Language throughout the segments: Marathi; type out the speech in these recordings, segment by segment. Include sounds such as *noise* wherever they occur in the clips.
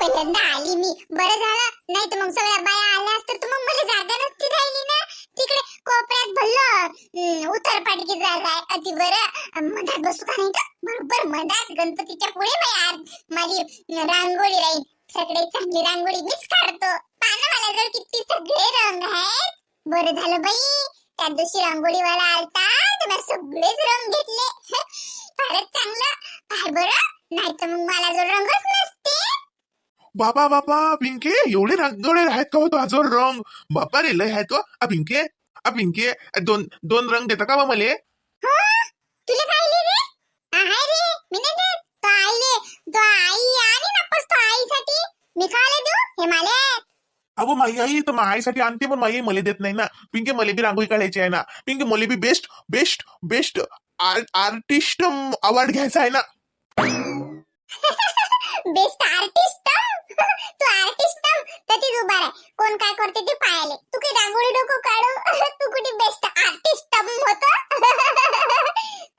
पहिल्यांदा आली मी. बरं झालं. नाही तर मग सगळ्या बाया आल्या असत्या तर मग मला जागा नसती राहिली ना. तिकडे कोपऱ्यात भल्लं उतरपाटकी जागा आहे. अति बरं. मधात बसू का नाही का बरोबर मधात. गणपतीच्या पुढे बाई माझी रांगोळी राहील सगळे चांगली रांगोळी मीच काढतो. पाना मला जर किती सगळे रंग आहेत. बरं झालं बाई. त्या दिवशी रांगोळी वाला आलता तर सगळेच रंग घेतले. *laughs* फारच चांगलं. फार बरं. नाही तर मग मला जो रंगच नसतो. बाबा बाबा पिंके एवढे रंगोळे आहेत का हो तुझ्याजवळ रंग? बापा रे लय आहेत हो. आ पिंके आ पिंके दोन दोन रंग देता का बा मले? हो? आईसाठी. अहो माई आई तर माईसाठी आणते पण माई मला देत नाही ना. पिंके मला बी रांगोळी काढायची आहे ना. पिंके मला बी best best best artist award घ्यायचा आहे ना. *laughs* बेस्ट आर्टिस्ट तू आर्टिस्ट तर तीच उभा आहे कोण काय करते ते पाहायले. तू काही रांगोळी डोकं काढू? *laughs* तू कुठे बेस्ट आर्टिस्ट होत?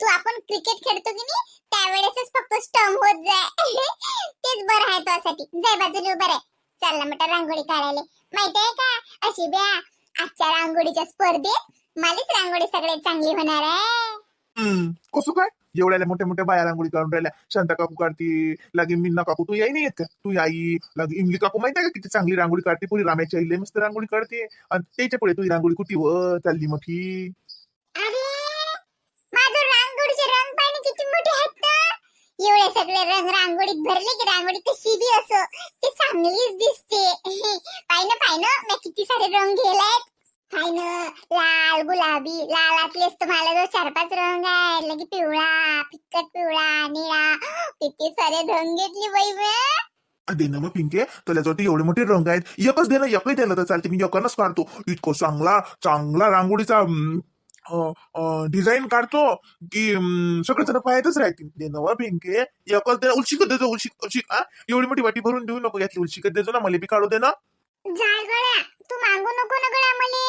तू आपण क्रिकेट खेळतो की नाही त्यावेळेसच फक्त स्टंप होत जाय. *laughs* तेच बरं आहे तुझ्यासाठी. जाय बाजूला उभं आहे चालला म्हटलं रांगोळी काढायला. माहितीये का? अशी ब्या आजच्या रांगोळीच्या स्पर्धेत मलाच रांगोळी सगळ्यात चांगली होणार आहे. कसं काय? एवढ्या मोठ्या मोठ्या बाया रांगोळी काढून राहिल्या. शांता काकू काढती लगे मिन्ना काकू तू याई नाही येत तू आई लगे इमली काकू माहिती आहे का किती चांगली रांगोळी काढते? पुरी रामाची आईले मस्त रांगोळी काढते. आणि त्याच्या पुढे तुझी रांगोळी कुठे व चालली मोठी. एवढे सगळे रंग रांगोळीत भरले की रांगोळी कशी बी असो. ते चांगलीच दिसते. *laughs* पाहिनं पाहिनं मी किती सारे रंग घेलायत हाय ना लाल गुलाबी लालातलेच तर मला जो चार पाच रंग आहे लगे पिवळा फिक्कट पिवळा निळा किती सारे रंग घेतली बाई मी दे ना मग पिंके तुला तुझ्याजवळ एवढे मोठे रंग आहेत. एकच दे ना एकही द्यायला तर चालते. मी एकच काढतो. इतकं चांगला चांगला रांगोळीचा डिझाईन काढतो की सगळे जण पाहतच राहतील. दे ना पिंके एकच दे ना. उलशिकत देतो उलशिक उलशिक आ एवढी मोठी वाटी भरून देऊ नको यातली उलशिकत देतो ना मला बी काढू दे ना. जागड्या तू मागू नको ना गड्या मले.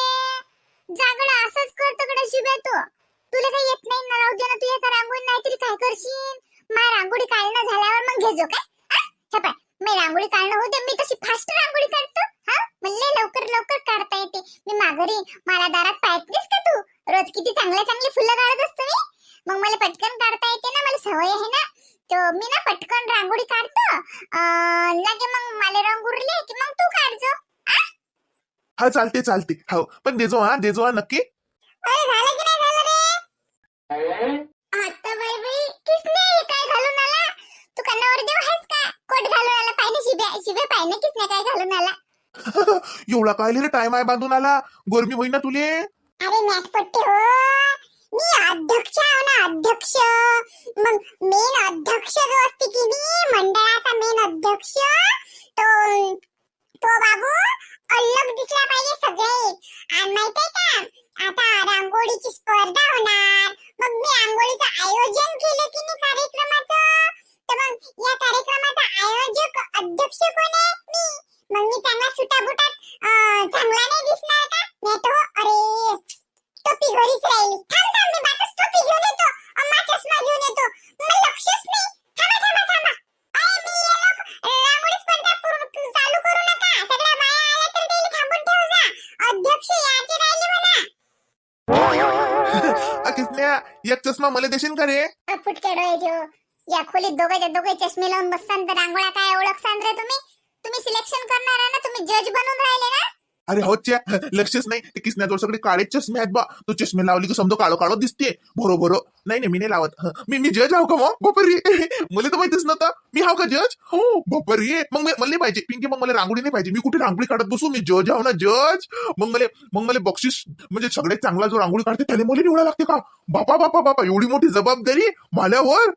जागडा असंच करतो तगडा शिव्या तू. तुला काही येत नाही ना राहू दे ना तू एका रांगोळी नाहीतरी काय करशील? मा रांगोळी काढणं झाल्यावर मग घेजो काय? हा? हे पाय मी रांगोळी काढणं होते मी तशी फास्ट रांगोळी काढतो. हा? म्हणले लवकर लवकर काढता येते. मी माघारी मला दारात पाहतेस का तू? रोज किती चांगले चांगले फुलं काढत असतो मी. मग मला पटकन काढता येते ना मला सवय आहे ना. तो मी ना पटकन रांगोळी काढतो. अं, लगे मग मला रंग उरले की मग तू काढजो हा चालते चालते. हो पण देजो हा देजो हा नक्की. अरे झालं की नाही झालं रे? आता बाई बाई किसने हे काय घालून आला? तू कन्नावर देव आहेस का? कोट घालून आला पाहिजे शिबे शिबे पाहिजे किसने काय घालून आला? *laughs* एवढा काय रे टाइम आहे बांधून आला. गरमी होईना तुले. अरे मॅट पट्टे हो. मी अध्यक्ष आहे ना अध्यक्ष. मग मेन अध्यक्ष जो असते की नाही मंडळाचा मेन अध्यक्ष तो तो बाबू अलग दिसला पाहिजे सगळे. आणि माहितीये का? आता रांगोळीची स्पर्धा होणार. मग मी रांगोळीचं आयोजन केलं की नाही कार्यक्रमाचं तर मग या कार्यक्रमाचा आयोजक अध्यक्ष कोण आहे मी मग मी चांगला सुटाबुटात अं, चांगला नाही दिसणार का नाही तो अरे टोपी घरीच राहिली थांब थांब मी बातच टोपी घेऊन येतो अम्मा चष्मा घेऊन येतो मला लक्षच नाही थांबा थांबा थांबा अरे मी ये लोक रांगोळी स्पर्धा पूर्ण चालू करू नका सगळ्या बाया आल्या तर त्याला थांबून ठेव जा अध्यक्ष याचे राहिले म्हणा आ, एक चष्मा मला देशील का रे? या खोलीत दोघांच्या दोघे चष्मे लावून बसतान तर रांगोळ्या काय ओळखसान रे तुम्ही? तुम्ही सिलेक्शन करणार ना तुम्ही जज बनून राहिले ना? अरे हो च्या लक्षच नाही. ते किसण्याजवळ सगळे काळे चष्मे आहेत बा. तू चष्मे लावली की समजा काळो काळो दिसते बरोबर नाही नाही मी नाही लावत. मी मी जज हाव का मग? बापरे *laughs* मला तर माहितीच नव्हतं. मी हाव का जज हो बापरे मग मला नाही पाहिजे. पिंकी मग मला रांगोळी नाही पाहिजे. मी कुठे रांगोळी काढत बसू? मी जज हाव ना जज मग मला मग मला बक्षीस म्हणजे सगळ्यात चांगला जो रांगोळी काढते त्याला मला निवडा लागते का? बापा बापा बापा एवढी मोठी जबाबदारी माल्यावर?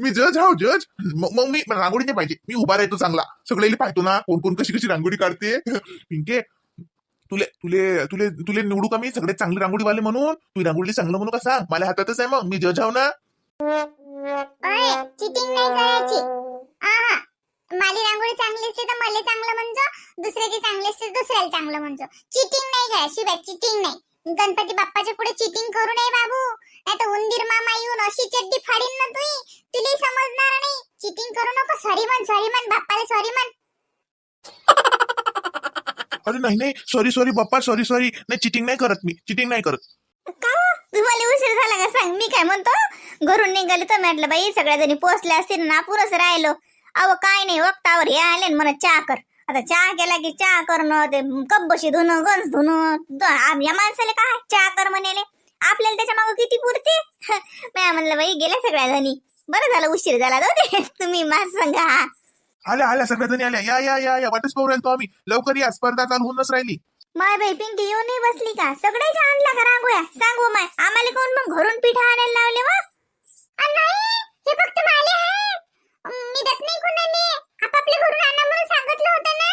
मी जज हाव जज मग मी रांगोळी नाही पाहिजे. मी उभा राहतो चांगला. सगळ्याला पाहतो ना कोण कोण कशी कशी रांगोळी काढते. पिंके तुले तुले तुले तुले निवडू का मी? सगळे चांगले रांगोळीवाले म्हणून. तू रांगोळी चांगलं म्हणू का सांग? मला हातातच आहे मग. मी जज आहो ना? चिटिंग नाही करायची. आहा. माझी रांगोळी चांगली असते तर मला चांगलं म्हणतो दुसऱ्याची चांगली असते दुसऱ्याला चांगलं म्हणतो चिटिंग नाही काय शिवाय चिटिंग नाही. गणपती बाप्पाच्या पुढे चिटिंग करू नये बाबू. नाही तर उंदीर मामा येऊन अशी चड्डी फाडीन ना तुही तुला समजणार नाही. चिटिंग करू नको. सॉरी म्हण सॉरी म्हण. बाप्पाला सॉरी म्हण. अरे नाही नाही. Sorry sorry Bappa. Sorry sorry नाही चिटिंग नाही करत मी. चिटिंग नाही करत. का? तुम्हाला उशीर झाला का? सांग. मी काय म्हणतो? घरून निघाले तर म्हटलं बाई सगळ्या जणी पोहोचल्या असतील ना पुरस राहिलो. अहो काय नाही. वक्तावर हे आले न म्हणत चहा कर. आता चहा केला की चहा करणं ते कप बशी धुणं गंज धुणं द- या माणसाला काय? चहा कर म्हणाले. आपल्याला त्याच्या मागं किती पुरते? *laughs* म्या म्हणलं बाई गेल्या सगळ्या जणी बरं झालं उशीर झाला जाऊ दे. *laughs* तुम्ही माझ सांगा. हा. आल्या आल्या सगळ्या जणी आल्या. या या या या. वाटच पाहू राहिलो आम्ही. लवकर या. स्पर्धा चालू होऊनच राहिली. माय बाई पिंकी येऊन नाही बसली का? सगळे आणला का रांगोळ्या? सांगू माय. आम्हाला कोण मग घरून पिठा आणायला लावले वा? नाही. हे फक्त माले आहे मी देत नाही कोणाने आपापले घरून आणा म्हणून सांगितलं होतं ना?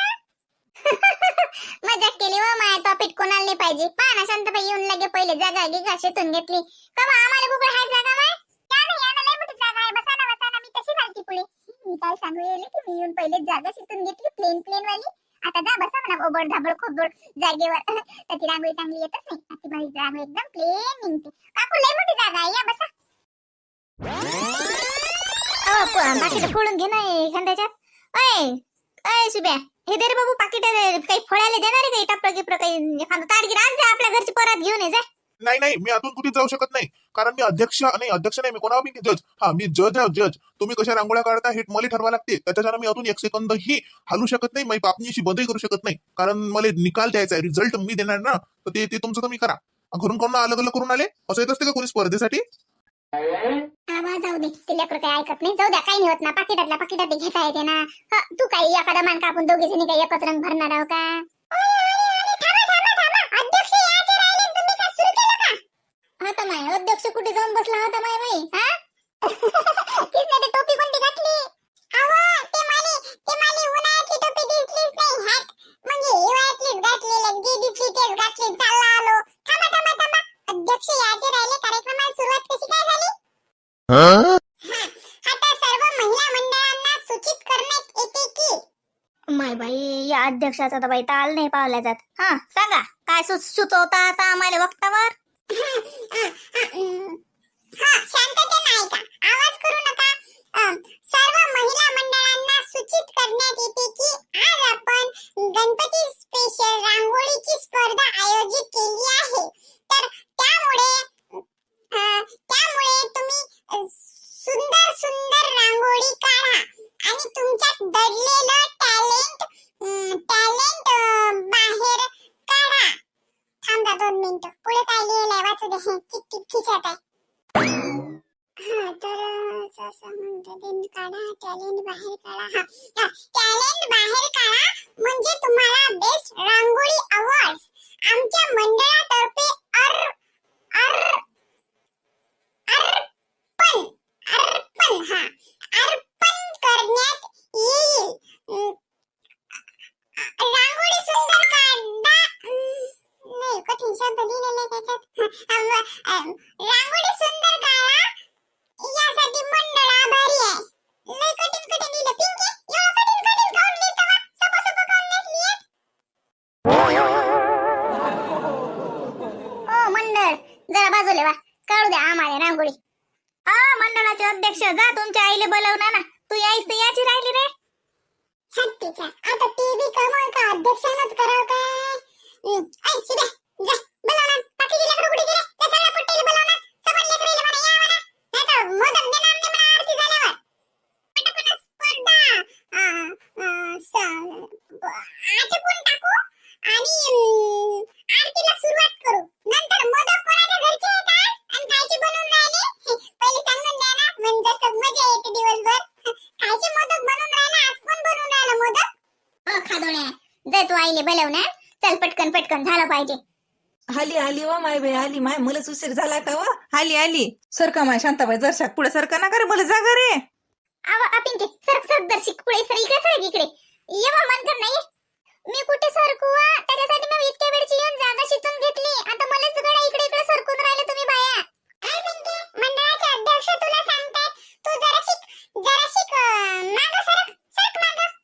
*laughs* मजाक केली वा माय. टॉपिक कोणाला नाही पाहिजे. पाना शांतबाई येऊन लागे पहिले जागा गिगा शेतून घेतली. का आम्हाला कुठे हाय जागा माय त्या नाही आम्हाला लय मोठी जागा आहे. बसा ना बसा ना. मी तशी झालती पुढे. मी काय सांगू येईल की मी येऊन पहिले जागा शिकून घेतली प्लेन प्लेन वाली. आता जा बसा म्हणा ओबड धाबड खोबड जागेवर. *laughs* तर ती रांगोळी चांगली येतच नाही. ती माझी रांगोळी एकदम प्लेन निघते. काकू लय मोठी जागा आहे. या बसा. पाकिट फोडून घे ना एखाद्याच्यात अय अय सुब्या. हे दे रे बाबू पाकिट काही फोडायला देणार आहे काही टप्पा गिप्र काही एखादं ताडगीर आण जा आपल्या घरची परत घेऊन ये जा. नाही नाही मी आतून कुठे जाऊ शकत नाही. कारण मी अध्यक्ष नाही अध्यक्ष नाही मी कोणावर मी जज हा मी जज आहे जज तुम्ही कशा रांगोळ्या काढता हे मला ठरवा लागते. त्याच्यानं मी अजून एक सेकंद ही हलू शकत नाही मी पापणी अशी बंदही करू शकत नाही. कारण मला निकाल द्यायचा आहे रिझल्ट मी देणार ना तर ते ते तुमचं तुम्ही करा. घरून कोणा अलग अलग करून आले? असं येत असते का कोणी स्पर्धेसाठी? आवाज जाऊ दे ते काही ऐकत नाही. जाऊ द्या काही नाही होत ना. पाकिटातल्या पाकिटात घेता येते ना. तू काही एखादा मान कापून दोघे जणी काही एकच रंग भरणार आहो का अध्यक्ष यायचे राहिले तुम्ही काय सुरू केलं आता माय अध्यक्ष कुठे जाऊन बसला होता माय बाई हा? *laughs* किसने ते टोपी कोणती घातली? अहो ते माली ते माली उन्हाळ्यातली टोपी दिसलीच नाही हॅट म्हणजे हिवाळ्यातलीच घातली लगदी दिसली तेच घातली. चालला आलो. थांबा थांबा थांबा. अध्यक्ष यायचे राहिले कार्यक्रमाला सुरुवात कशी काय झाली? आता सर्व महिला मंडळांना सूचित करण्यात येते की माय बाई या अध्यक्षाचा तर बाई ताल नाही पावल्या जात. हा सांगा काय सुचवता आता आम्हाला वक्तावर? शांतता आवाज करू नका. सर्व महिला मंडळांना करण्यात येते की आज आपण गणपती रांगोळीची स्पर्धा आयोजित केली आहे. तर त्यामुळे त्यामुळे तुम्ही सुंदर सुंदर रांगोळी काढा आणि तुमच्यात दडलेलं बाहेर काढा हा. टॅलेंट बाहेर काढा. म्हणजे तुम्हाला बेस्ट रांगोळी अवॉर्ड आमच्या मंडळातर्फे अर अर अर्पण अर्पण हा. अर्पण करण्यात येईल. रांगोळी सुंदर काढा. नाही कठीण शब्द लिहिलेले त्याच्यात. पटकन झालं पाहिजे. आली आली वा माय बाई आली माय मलाच उशीर झाला का वा आली आली सरका माय शांताबाई जरशाक पुढे सरका ना का रे मला जागा रे. आवा आपण ते सरक सरक दर्शिक पुढे सर इकडे सरक इकडे. येवा मन कर नाही. मी कुठे सरकू वा? त्याच्यासाठी मी इतक्या वेळची येऊन जागा शिकून घेतली. आता मला सगळं इकडे इकडे सरकून राहिले तुम्ही बाया. काय म्हणते मंडळाचे अध्यक्ष तुला सांगतायत तू जराशिक जराशिक अं, मागं सरक सरक मागं.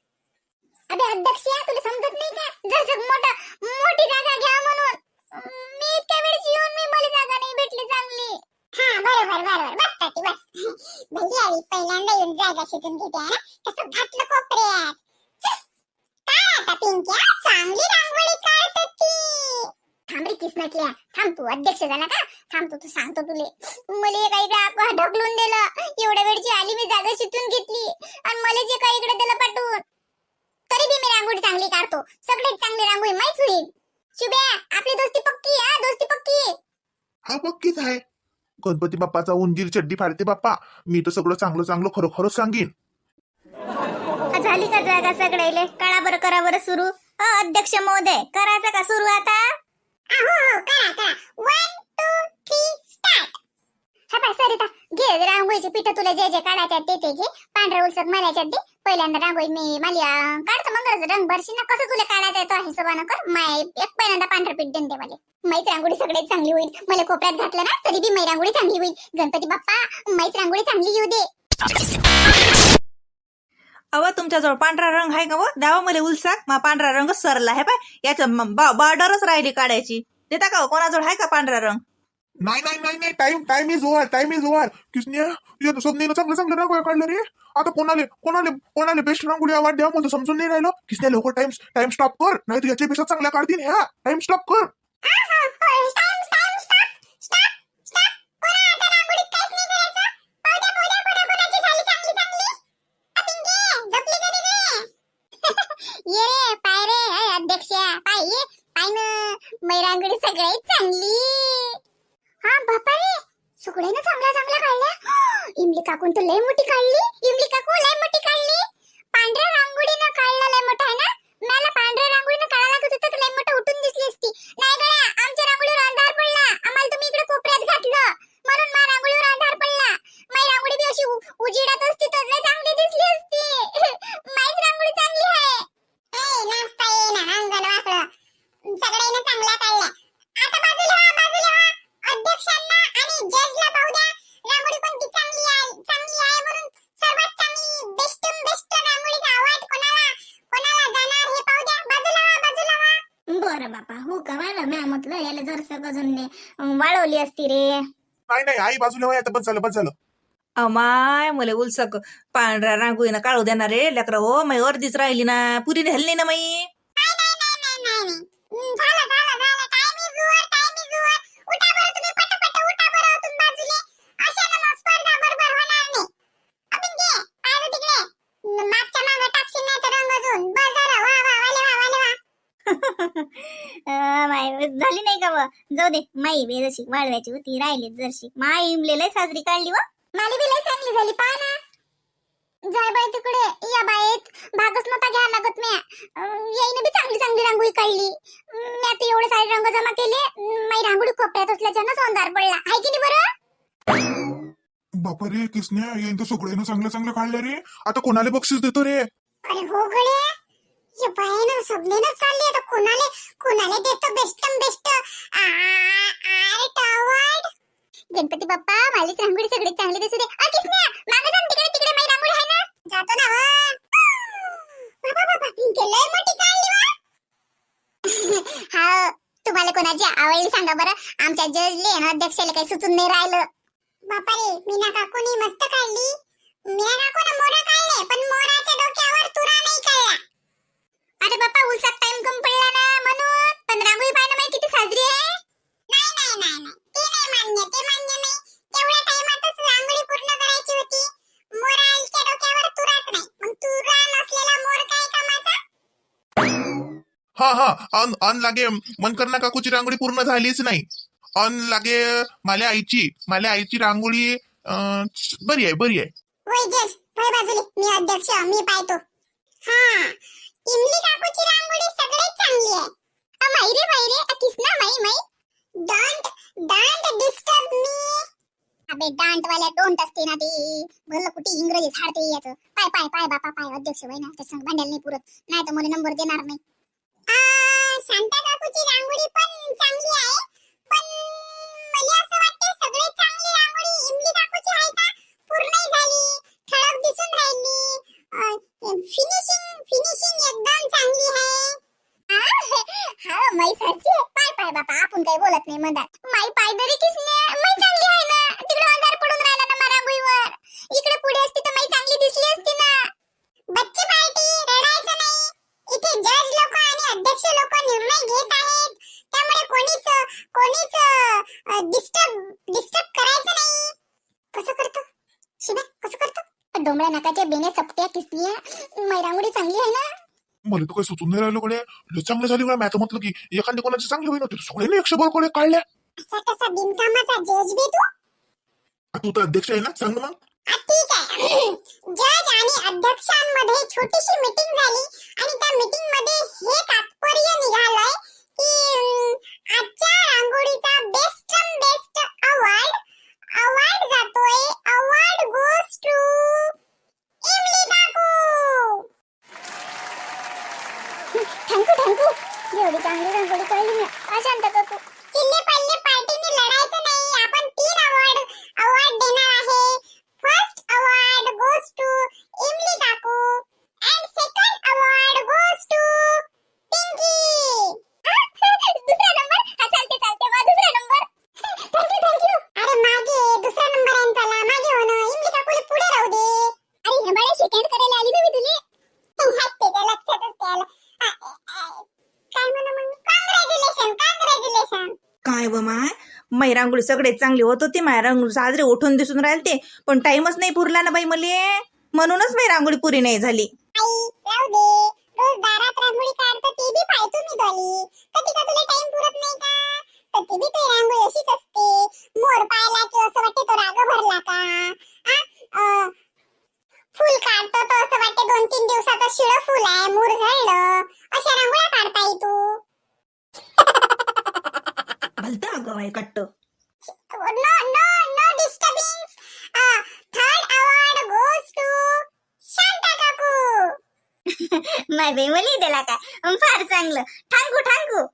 अबे अध्यक्ष तुला समजत नाही का? जर मोठा मोठी जागा घ्या म्हणून. मी इतक्या वेळची येऊन मी मला जागा नाही भेटली चांगली. हा बरोबर बरोबर. बस ताती बस. भैया आई पहिल्यांदा येऊन जागा शिकून घेते ना? कसं घातलं कोपऱ्यात. काय आता पिंक्या चांगली रांगोळी काढत ती. थांब रे किस्मतल्या थांब तू अध्यक्ष झाला का? थांब तू तू सांगतो तुले. मला काही इकडे ढकलून दिलं. एवढ्या वेळची आली मी जागा शिटून घेतली. आणि मला जे काही इकडे दिलं पाठवून तरी बी मी रांगोळी चांगली काढतो. सगळ्यात चांगली रांगोळी माहीत होईल. शुभ्या आपली दोस्ती पक्की हा? दोस्ती पक्की हा पक्कीच आहे. गणपती बाप्पाचा उंजीर चड्डी फाडते बाप्पा. मी तर सगळं चांगलं चांगलं खरोखरच सांगेन. झाली का जागा सगळ्याले? कळा बरं करा बरं सुरू. अध्यक्ष महोदय करायचं का सुरू आता? हो हो करा करा. वन हा पाय सरिता घे रांगोळीचे पिठ तुला जे जे काढायचे ते ते घे. पांढऱ्या उलसत मारायच्या दे पहिल्यांदा रांगोळी मी मालिया काढतो मग रंग भरशी ना कसं तुला काढायचं आहे तो हिशोबानं कर. माय एक पहिल्यांदा पांढरं पीठ देऊन दे मला. माहीत रांगोळी सगळ्यात चांगली होईल. मला कोपऱ्यात घातलं ना तरी बी माई रांगोळी चांगली होईल. गणपती बाप्पा माहीत रांगोळी चांगली येऊ दे. अव तुमच्याजवळ पांढरा रंग आहे का व? द्यावा मला उलसाक मा पांढरा रंग सरला. आहे पाय याचं बॉर्डरच राहिली काढायची. देता का कोणाजवळ आहे का पांढरा रंग? नाही नाही नाही नाही time time is over time is over किसन्या तुझ्या स्वप्नीनं चांगलं चांगलं रांगोळ्या काढलं रे. आता कोणाले कोणाले कोणाले बेस्ट रांगोळी अवॉर्ड द्या म्हणतो समजून नाही राहिलं? किसन्या लवकर टाइम टाइम स्टॉप कर? नाही तर याच्यापेक्षा चांगल्या काढतील ह्या टाइम स्टॉप कर. ये रे पाय रे अध्यक्ष पाय पाय न मैरांगडी सगळ्यात चांगली. हा बापा रे सगळ्यांना चांगला चांगला काढल्या. *gasps* इमली काकून तर लय मोठी काढली. इमली काकू लय मोठी काढली पांढऱ्या रांगोळीनं काढला लय मोठा आहे ना मला पांढऱ्या रांगोळीनं काढायला लागत होतं तर लय मोठं उठून दिसली असती नाही गड्या आमच्या रांगोळीवर अंधार पडला आम्हाला तुम्ही इकडे कोपऱ्यात घातलं म्हणून मा रांगोळीवर अंधार पडला माई रांगोळी बी अशी उ- उजेडात असती तर लय चांगली दिसली असती माईच रांगोळी चांगली आहे ए नाचता ये ना अंगण वाकडं सगळ्यांना चांगला काढला आता बाजूला व्हा बाजूला व्हा अध्यक्षांना आणि जजला पाहू द्या रांगोळी कोणती चांगली आहे चांगली आहे म्हणून सर्वात चांगली बेस्ट बेस्ट रांगोळीचा अवॉर्ड कोणाला कोणाला जाणार हे पाहू द्या बाजूला व्हा बाजूला बरं बापा. हो का? मला म्या म्हटलं याला जरसं गजून वाळवली असती रे. नाही नाही आई बाजूला वय आता बस झालं बस झालं. अमाय मला उलसक. पांढऱ्या रांगोळीनं काढू देणार रे लेकरं हो मै अर्धीच राहिली ना पुरी नाही ना माई? नाही नाही नाही नाही नाही. नाही हम्म, झालं झालं झालं *laughs* माय झाली नाही का व जाऊ दे माई बी जशी वाळवायची होती राहिली जरशी माई इमलेला साजरी काढली व माली बी लय चांगली झाली पहा ना. जाय बाई तिकडे या बाईत. भागच नव्हता घ्या लागत म्या. याईने बी चांगली चांगली रांगोळी काढली. मी आता एवढे सारे रंग जमा केले. माई रांगोळी कोपऱ्यात असल्याच्यानं सोंदार पडला. आहे की नाही बरं? बापा रे किसन्या येईन तर सगळ्यांना चांगलं चांगलं काढलं रे. आता कोणाला बक्षीस देतो रे? अरे हो गड्या. ये बाईनं सबनेनं चालले आता. कोणाले कोणाले देतो best best art award Ganpati Bappa माझी रांगोळी सगळे चांगले दिसू दे. अ किसन्या मागे जाऊन तिकडे तिकडे माझी रांगोळी आहे ना. जातो ना बाबा बाबा पिंके लय मोठी काढली वा हा तुम्हाला कोणाची आवडली सांगा बरं. आमच्या जजले आणि अध्यक्षाला काही सुचून नाही राहिलं. बापा रे मीना काकूनी मस्त काढली. हा हा. अन अन लागे मनकर्णा काकूची रांगोळी पूर्ण झालीच नाही. अन लागे माझ्या आईची माझ्या आईची रांगोळी अं, बरी आहे बरी आहे. मी अध्यक्ष मी पाहतो. हा. इमली काकूची रांगोळी सगळ्यात चांगली आहे. रे किसना माई माई. डोंट डोंट डिस्टर्ब मी अबे डांट वाल्या डोंट असते ना ते. भलं कुठे इंग्रजी झाडते याचं. पाय पाय पाय बापा पाय. अध्यक्ष ना? संग भांडायला नाही पुरत. नाही तर मला नंबर देणार नाही. शांता काकूची रांगोळी पण चांगली आहे. पण मला असं वाटते चांगली रांगोळी इमली काकूची आहे का? पूर्ण झाली ठळक दिसून राहिली. फिनिशिंग फिनिशिंग एकदम चांगली आहे. हा माई सारखी पाय पाय बापा आपण काही बोलत नाही मधात. माई पाय बरी किसने माई चांगली आहे ना. तिकडे अंधार पडून राहिला ना मारांगोळीवर इकडे पुढे असती तर माई चांगली दिसली असती ना पार्टी रडायचं नाही इथे जज लोक आणि अध्यक्ष लोक तांबड्या नाकाच्या बेण्या चपट्या किसल्या? माझी रांगोळी चांगली आहे ना? मला तर काही सुचून नाही राहिलं कडे लय चांगलं झाली कडे मॅथ म्हटलं की. एखादी कोणाची चांगली होईल होती. सगळ्यांनी एकशे बरोबर कडे काढल्या. असा कसा बिनकामाचा जज बी तू? आ, तू तर अध्यक्ष आहे ना? सांग ना मग. आ, ठीक आहे. *clears throat* जज आणि अध्यक्षांमध्ये छोटीशी मीटिंग झाली आणि त्या मीटिंगमध्ये हे तात्पर्य मै रांगोळी सगळे चांगले होत होते माय रांगोळी साजरे उठून दिसून राहिले ते पण टाइमच नाही पुरला ना बाई मले. म्हणूनच मी रांगोळी पुरी नाही झाली. काढतो ते असं वाटते दोन तीन दिवसाचं शिळ फुल आहे मूर अशा रांगोळ्या काढता तू. भलतं अगं बाई कट्ट no no no disturbing third award goes to Shanta *laughs* माय नाही बाई मला दिला काय फार चांगलं. ठांगू ठांगू.